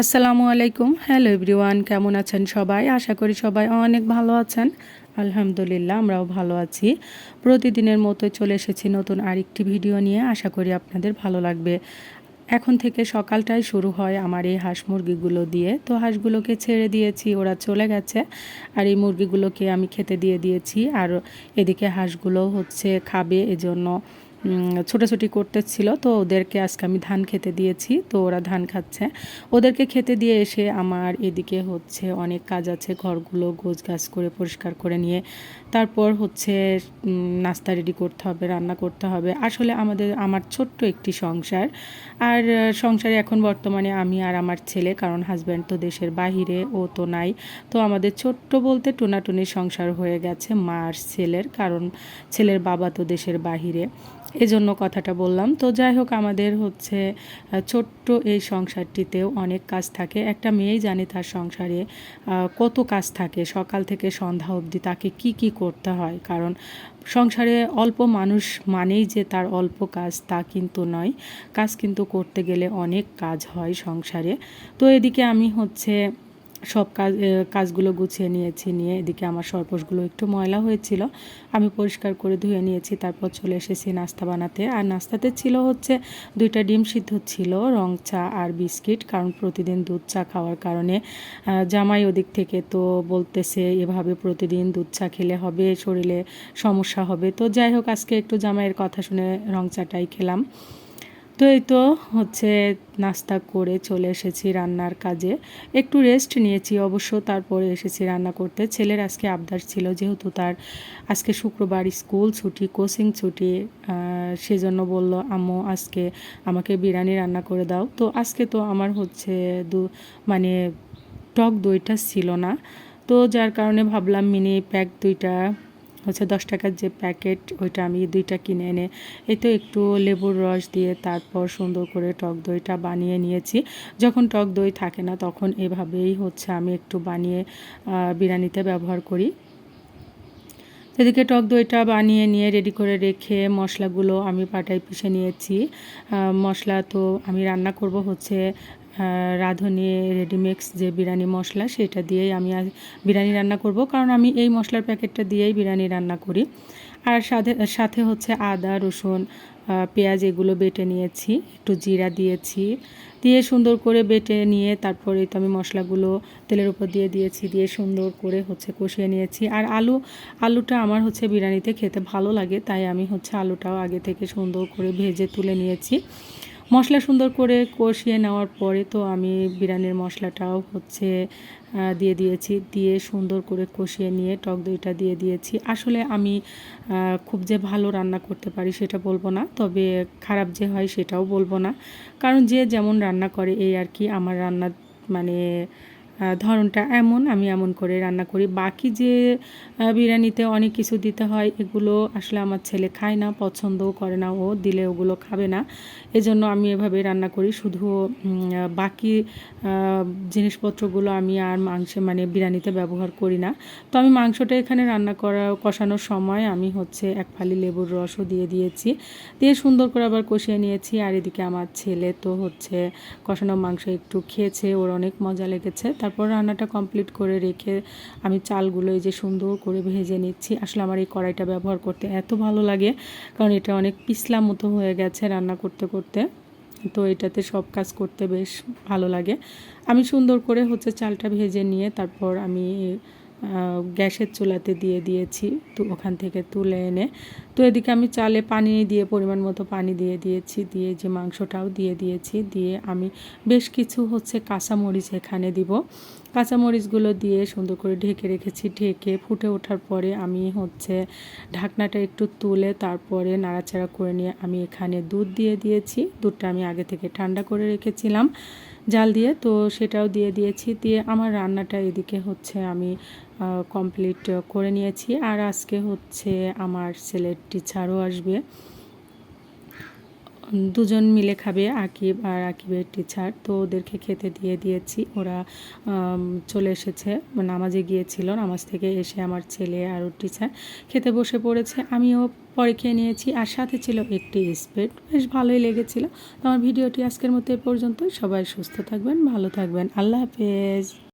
আসসালামু আলাইকুম। Hello everyone কেমন আছেন সবাই? আশা করি সবাই অনেক ভালো আছেন। আলহামদুলিল্লাহ, আমরাও ভালো আছি। প্রতিদিনের মতো চলে এসেছি নতুন আরেকটি ভিডিও নিয়ে। আশা করি আপনাদের ভালো লাগবে। এখন থেকে সকালটাই শুরু হয় আমার এই হাঁস মুরগিগুলো দিয়ে। তো হাঁসগুলোকে ছেড়ে দিয়েছি, ওরা চলে গেছে। আর এই মুরগিগুলোকে আমি খেতে দিয়ে দিয়েছি। আর এদিকে হাঁসগুলো হচ্ছে খাবে, এজন্য ছোটাছুটি করতেছিল। তো ওদেরকে আজকে আমি ধান খেতে দিয়েছি, তো ওরা ধান খাচ্ছে। ওদেরকে খেতে দিয়ে এসে আমার এদিকে হচ্ছে অনেক কাজ আছে, ঘরগুলো গোছ গাছ করে পরিষ্কার করে নিয়ে তারপর হচ্ছে নাস্তা রেডি করতে হবে, রান্না করতে হবে। আসলে আমাদের, আমার ছোট্ট একটি সংসার। আর সংসারে এখন বর্তমানে আমি আর আমার ছেলে, কারণ হাজব্যান্ড তো দেশের বাহিরে, ও তো নাই। তো আমাদের ছোট্ট বলতে টোনাটুনি সংসার হয়ে গেছে মা আর ছেলের, কারণ ছেলের বাবা তো দেশের বাহিরে। এজন্য কথাটা বললাম। তো যাই হোক, আমাদের হচ্ছে ছোট্ট এই সংসারটিতেও অনেক কাজ থাকে। একটা মেয়েই জানে তার সংসারে কত কাজ থাকে। সকাল থেকে সন্ধ্যা অবধি তাকে কি কি করতে হয়। কারণ সংসারে অল্প মানুষ মানেই যে তার অল্প কাজ, তা কিন্তু নয়। কাজ কিন্তু করতে গেলে অনেক কাজ হয় সংসারে। তো এদিকে আমি হচ্ছে সব কাজ কাজগুলো গুছিয়ে নিয়েছি, নিয়ে এদিকে আমার সরপোশগুলো একটু ময়লা হয়েছিল। আমি পরিষ্কার করে ধুয়ে নিয়েছি, তারপর চলে এসেছি নাস্তা বানাতে। আর নাস্তাতে ছিল হচ্ছে দুইটা ডিম সিদ্ধ ছিল, রং চা আর বিস্কিট, কারণ প্রতিদিন দুধ চা খাওয়ার কারণে জামাই ওদিক থেকে তো বলতেছে, এভাবে প্রতিদিন দুধ চা খেলে হবে, শরীরে সমস্যা হবে। তো যাই হোক, আজকে একটু জামাইয়ের কথা শুনে রং চাটাই খেলাম। তো এই তো হচ্ছে নাস্তা করে চলে এসেছি রান্নার কাজে। একটু রেস্ট নিয়েছি, অবশ্য তারপরে এসেছি রান্না করতে। ছেলের আজকে আবদার ছিল যেহেতু তার আজকে শুক্রবার স্কুল ছুটি, কোচিং ছুটি সেজন্য বলল, আম্মু, আজকে আমাকে বিরিয়ানি রান্না করে দাও। তো আজকে তো আমার হচ্ছে দু মানে টক দইটা ছিল না। তো যার কারণে ভাবলাম মিনি প্যাক দুইটা হচ্ছে দশ টাকার যে প্যাকেট, ওইটা আমি দুইটা কিনে এনে এই তো একটু লেবুর রস দিয়ে তারপর সুন্দর করে টক দইটা বানিয়ে নিয়েছি। যখন টক দই থাকে না তখন এভাবেই হচ্ছে আমি একটু বানিয়ে বিরিয়ানিতে ব্যবহার করি। এদিকে টক দইটা বানিয়ে নিয়ে রেডি করে রেখে মশলাগুলো আমি পাটায় পিষে নিয়েছি। মশলা তো আমি রান্না করব হচ্ছে রাঁধুনি রেডিমিক্স যে বিরিয়ানি মশলা, সেটা দিয়েই আমি বিরিয়ানি রান্না করব। কারণ আমি এই মশলার প্যাকেটটা দিয়েই বিরিয়ানি রান্না করি। আর সাথে সাথে হচ্ছে আদা, রসুন পেঁয়াজ, এগুলো বেটে নিয়েছি। একটু জিরা দিয়েছি। দিয়ে সুন্দর করে বেটে নিয়ে তারপরে তো আমি মশলাগুলো তেলের উপর দিয়ে দিয়েছি। দিয়ে সুন্দর করে হচ্ছে কষিয়ে নিয়েছি। আর আলু, আলুটা আমার হচ্ছে বিরিয়ানিতে খেতে ভালো লাগে। তাই আমি হচ্ছে আলুটাও আগে থেকে সুন্দর করে ভেজে তুলে নিয়েছি। মশলা সুন্দর করে কষিয়ে নেওয়ার পরে তো আমি বিরিয়ানির মশলাটাও হচ্ছে দিয়ে দিয়েছি। দিয়ে সুন্দর করে কষিয়ে নিয়ে টক দইটা দিয়ে দিয়েছি। আসলে আমি খুব যে ভালো রান্না করতে পারি সেটা বলব না, তবে খারাপ যে হয় সেটাও বলব না। কারণ যে যেমন রান্না করে, এই আর কি আমার রান্না মানে ধরনটা এমন, আমি এমন করে রান্না করি। বাকি যে বিরিয়ানিতে অনেক কিছু দিতে হয়, এগুলো আসলে আমার ছেলে খায় না, পছন্দও করে না, ও দিলে ওগুলো খাবে না। এজন্য আমি এভাবে রান্না করি, শুধু বাকি জিনিসপত্রগুলো আমি আর মাংসে মানে বিরিয়ানিতে ব্যবহার করি না। তো আমি মাংসটা এখানে রান্না করা, কষানোর সময় আমি হচ্ছে এক ফালি লেবুর রসও দিয়ে দিয়েছি। দিয়ে সুন্দর করে আবার কষিয়ে নিয়েছি, আর এদিকে আমার ছেলে তো হচ্ছে কষানো মাংস একটু খেয়েছে, ওর অনেক মজা লেগেছে। তার তারপর রান্নাটা কমপ্লিট করে রেখে আমি চালগুলো এই যে সুন্দর করে ভেজে নিচ্ছি। আসলে আমার এই কড়াইটা ব্যবহার করতে এত ভালো লাগে, কারণ এটা অনেক পিছলা মতো হয়ে গেছে রান্না করতে করতে। তো এটাতে সব কাজ করতে বেশ ভালো লাগে। আমি সুন্দর করে হচ্ছে চালটা ভেজে নিয়ে তারপর আমি গ্যাসের চুলাতে দিয়ে দিয়েছি, তো ওখান থেকে তুলে এনে, তো এদিকে আমি চালে পানি দিয়ে, পরিমাণ মতো পানি দিয়ে দিয়েছি, দিয়ে যে মাংসটাও দিয়ে দিয়েছি, দিয়ে আমি বেশ কিছু হচ্ছে কাঁচামরিচ এখানে দিব। কাঁচামরিচগুলো দিয়ে সুন্দর করে ঢেকে রেখেছি, ঢেকে ফুটে ওঠার পরে আমি হচ্ছে ঢাকনাটা একটু তুলে তারপরে নাড়াচাড়া করে নিয়ে আমি এখানে দুধ দিয়ে দিয়েছি। দুধটা আমি আগে থেকে ঠান্ডা করে রেখেছিলাম। জাল দিয়ে, তো সেটাও দিয়ে দিয়েছি। দিয়ে আমার রান্নাটা এদিকে হচ্ছে আমি কমপ্লিট করে নিয়েছি। আর আজকে হচ্ছে আমার ছেলের টিচারও আসবে। দুজন মিলে খাবে, আকিব আর আকিবের টিচার তো ওদেরকে খেতে দিয়ে দিয়েছি। ওরা চলে এসেছে। নামাজে গিয়েছিল, নামাজ থেকে এসে আমার ছেলে আর ওর টিচার খেতে বসে পড়েছে। আমিও পরে খেয়ে নিয়েছি, আর সাথে ছিল একটি স্প্রেড বেশ ভালোই লেগেছিল। তো আমার ভিডিওটি আজকের মতো এ পর্যন্তই। সবাই সুস্থ থাকবেন, ভালো থাকবেন। আল্লাহ হাফেজ।